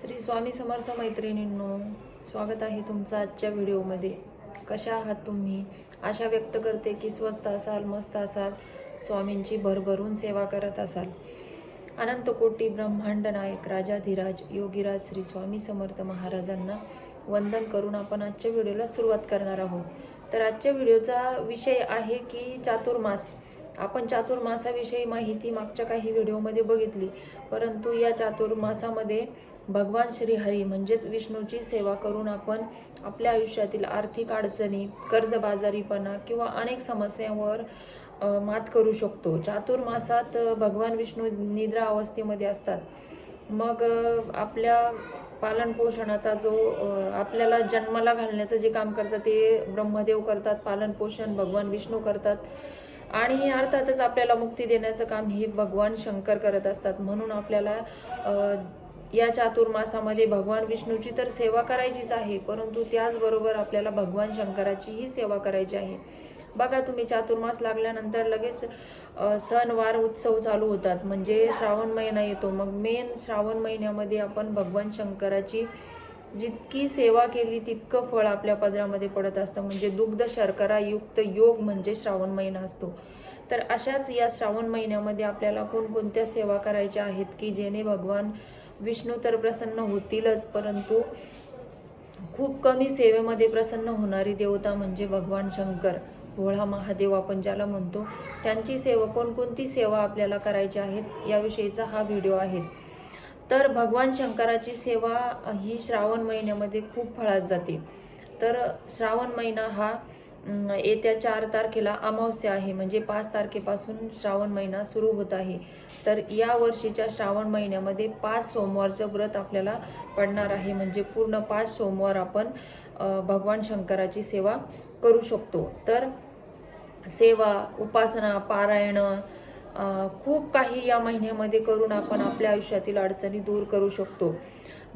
श्री स्वामी समर्थ मैत्रिणींनो स्वागत आहे तुमचं आजच्या व्हिडिओमध्ये. कशा आहात तुम्ही? आशा व्यक्त करते की स्वस्त असाल मस्त असाल स्वामींची भरभरून सेवा करत असाल. अनंत कोटी ब्रह्मांड नायक राजाधिराज योगीराज श्री स्वामी समर्थ महाराजांना वंदन करून आपण आजच्या व्हिडिओला सुरुवात करणार आहोत. तर आजच्या व्हिडिओचा विषय आहे की चातुर्मास. आपण चातुर्मासाविषयी माहिती मागच्या काही व्हिडिओमध्ये बघितली परंतु या चातुर्मासामध्ये भगवान श्रीहरी म्हणजेच विष्णूची सेवा करून आपण आपल्या आयुष्यातील आर्थिक अडचणी कर्जबाजारीपणा किंवा अनेक समस्यांवर मात करू शकतो. चातुर्मासात भगवान विष्णू निद्रा अवस्थेमध्ये असतात. मग आपल्या पालनपोषणाचा जो आपल्याला जन्माला घालण्याचं जे काम करतात ते ब्रह्मदेव करतात पालनपोषण भगवान विष्णू करतात. आणि अर्थातच आपल्याला मुक्ती देण्याचं काम हे भगवान शंकर करत असतात. म्हणून आपल्याला या चातुर्मासामध्ये भगवान विष्णूची तर सेवा करायचीच आहे परंतु त्याचबरोबर आपल्याला भगवान शंकराचीही सेवा करायची आहे. बघा तुम्ही चातुर्मास लागल्यानंतर लगेच सणवार उत्सव चालू होतात. म्हणजे श्रावण महिना येतो. मग मेन श्रावण महिन्यामध्ये आपण भगवान शंकराची जितकी सेवा केली तितकं फळ आपल्या पदरामध्ये पडत असतं. म्हणजे दुग्ध शर्करा युक्त योग म्हणजे श्रावण महिना असतो. तर अशाच या श्रावण महिन्यामध्ये आपल्याला कोणकोणत्या सेवा करायच्या आहेत की जेणे भगवान विष्णू तर प्रसन्न होतीलच परंतु खूप कमी सेवेमध्ये प्रसन्न होणारी देवता म्हणजे भगवान शंकर भोळा महादेव आपण ज्याला म्हणतो. त्यांची सेवा कोणकोणती सेवा आपल्याला करायची आहेत याविषयीचा हा व्हिडिओ आहे. तर भगवान शंकराची सेवा ही श्रावण महिन्यामध्ये खूप फळात जाते. तर श्रावण महिना हा येत्या चार तारखेला अमावस्या आहे. म्हणजे पाच तारखेपासून श्रावण महिना सुरू होत आहे. तर या वर्षीच्या श्रावण महिन्यामध्ये पाच सोमवारचं व्रत आपल्याला पडणार आहे. म्हणजे पूर्ण पाच सोमवार आपण भगवान शंकराची सेवा करू शकतो. तर सेवा उपासना पारायण खूप काही या महिन्यामध्ये करून आपण आपल्या आयुष्यातील अडचणी दूर करू शकतो.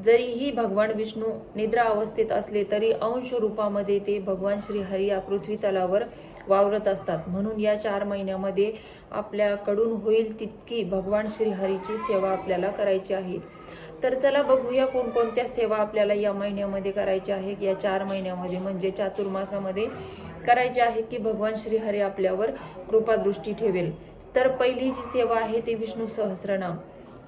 जरीही भगवान विष्णू निद्रा अवस्थेत असले तरी अंश रूपामध्ये ते भगवान श्री हरी या पृथ्वी तलावर वावरत असतात. म्हणून या चार महिन्यामध्ये आपल्याकडून होईल तितकी भगवान श्री हरीची सेवा आपल्याला करायची आहे. तर चला बघूया कोणकोणत्या सेवा आपल्याला या महिन्यामध्ये करायच्या आहेत या चार महिन्यामध्ये म्हणजे चातुर्मासामध्ये करायचे आहे की भगवान श्रीहरी आपल्यावर कृपादृष्टी ठेवेल. तर पहिली जी सेवा आहे ते विष्णू सहस्रनाम.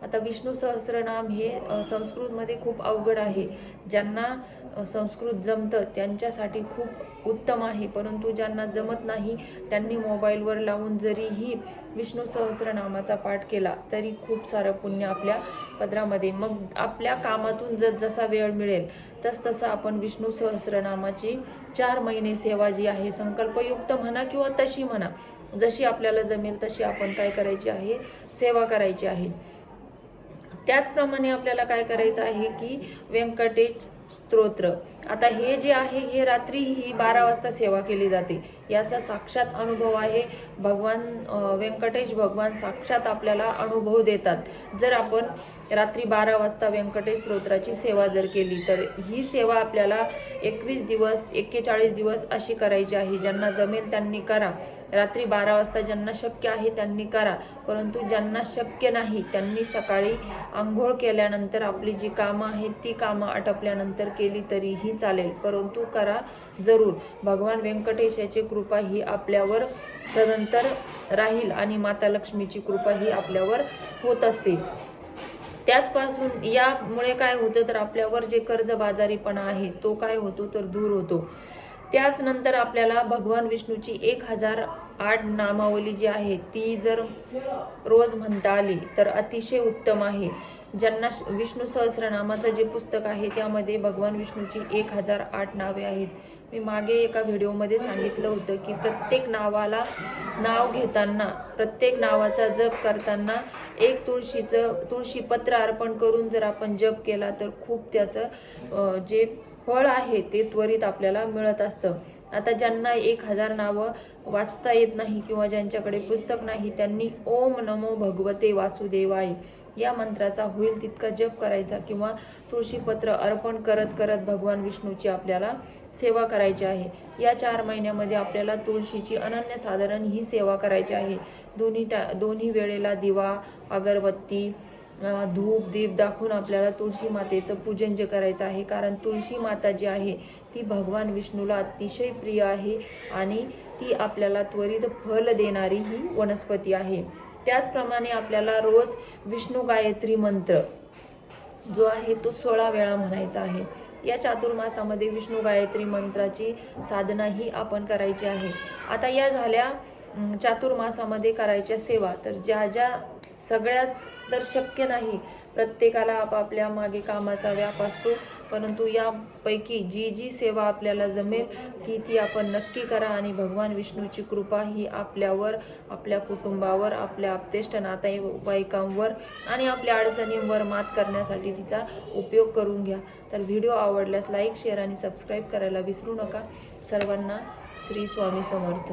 आता विष्णू सहस्रनाम हे संस्कृतमध्ये खूप अवघड आहे. ज्यांना संस्कृत जमतं त्यांच्यासाठी खूप उत्तम आहे. परंतु ज्यांना जमत नाही त्यांनी मोबाईलवर लावून जरीही विष्णू सहस्रनामाचा पाठ केला तरी खूप सारं पुण्य आपल्या पदरामध्ये. मग आपल्या कामातून जस जसा वेळ मिळेल तस तसं आपण विष्णू सहस्रनामाची चार महिने सेवा जी आहे संकल्पयुक्त म्हणा किंवा तशी म्हणा जशी आपल्याला जमेल तशी आपण काय करायची आहे? सेवा करायची आहे. त्याचप्रमाणे आपल्याला काय करायचं आहे की व्यंकटेश स्तोत्र. आता हे जे आहे हे रात्री ही बारा वाजता सेवा केली जाते. याचा साक्षात अनुभव आहे. भगवान व्यंकटेश भगवान साक्षात आपल्याला अनुभव देतात. जर आपण रात्री बारा वाजता व्यंकटेश स्तोत्राची सेवा जर केली तर ही सेवा आपल्याला एकवीस दिवस एक्केचाळीस दिवस अशी करायची आहे. ज्यांना जमेल त्यांनी करा. रात्री बारा वाजता ज्यांना शक्य आहे त्यांनी करा. परंतु ज्यांना शक्य नाही त्यांनी सकाळी आंघोळ केल्यानंतर आपली जी कामं आहेत ती कामं आटपल्यानंतर केली तरीही चालेल. परंतु करा जरूर. भगवान व्यंकटेश याची कृपा ही आपल्यावर सदंतर राहील आणि माता लक्ष्मीची कृपा ही आपल्यावर होत असते. त्याचपासून यामुळे काय होतं तर आपल्यावर जे कर्जबाजारीपणा आहे तो काय होतो तर दूर होतो. त्याच नंतर आपल्याला भगवान विष्णूची एक हजार आठ नामावली जी आहे ती जर रोज म्हणता आली तर अतिशय उत्तम आहे. ज्यांना विष्णू सहस्रनामाचं जे पुस्तक आहे त्यामध्ये भगवान विष्णूची एक हजार आठ नावे आहेत. मी मागे एका व्हिडिओमध्ये सांगितलं होतं की प्रत्येक नावाला नाव घेताना प्रत्येक नावाचा जप करताना एक तुळशीचं तुळशी पत्र अर्पण करून जर आपण जप केला तर खूप त्याचं जे फळ आहे ते त्वरित आपल्याला मिळत असतं. आता ज्यांना एक हजार नावं वाचता येत नाही किंवा ज्यांच्याकडे पुस्तक नाही त्यांनी ओम नमो भगवते वासुदेवाय. या मंत्राचा होईल तितका जप करायचा किंवा तुळशीपत्र अर्पण करत करत भगवान विष्णूची आपल्याला सेवा करायची आहे. या चार महिन्यामध्ये आपल्याला तुळशीची अनन्यसाधारण ही सेवा करायची आहे. दोन्ही टा दोन्ही वेळेला दिवा अगरबत्ती धूप दीप दाखवून आपल्याला तुळशी मातेचं पूजन जे करायचं आहे. कारण तुळशी माता जी आहे ती भगवान विष्णूला अतिशय प्रिय आहे आणि ती आपल्याला त्वरित फल देणारी ही वनस्पती आहे. त्याचप्रमाणे आपल्याला रोज विष्णू गायत्री मंत्र जो आहे तो सोळा वेळा म्हणायचा आहे. या चातुर्मासामध्ये विष्णू गायत्री मंत्राची साधना ही आपण करायची आहे. आता या झाल्या चातुर्मासामध्ये करायच्या सेवा. तर ज्या ज्या सगळ्याच तर शक्य नाही प्रत्येकाला आपापल्या मागे कामाचा व्याप असतो. परंतु यापैकी जी जी सेवा आपल्याला जमेल ती ती आपण नक्की करा आणि भगवान विष्णूची कृपा ही आपल्यावर आपल्या कुटुंबावर आपल्या आपतेष्ट नातेवाईकांवर आणि आपल्या अडचणींवर मात करण्यासाठी तिचा उपयोग करून घ्या. तर व्हिडिओ आवडल्यास लाईक शेअर आणि सबस्क्राईब करायला विसरू नका. सर्वांना श्री स्वामी समर्थ.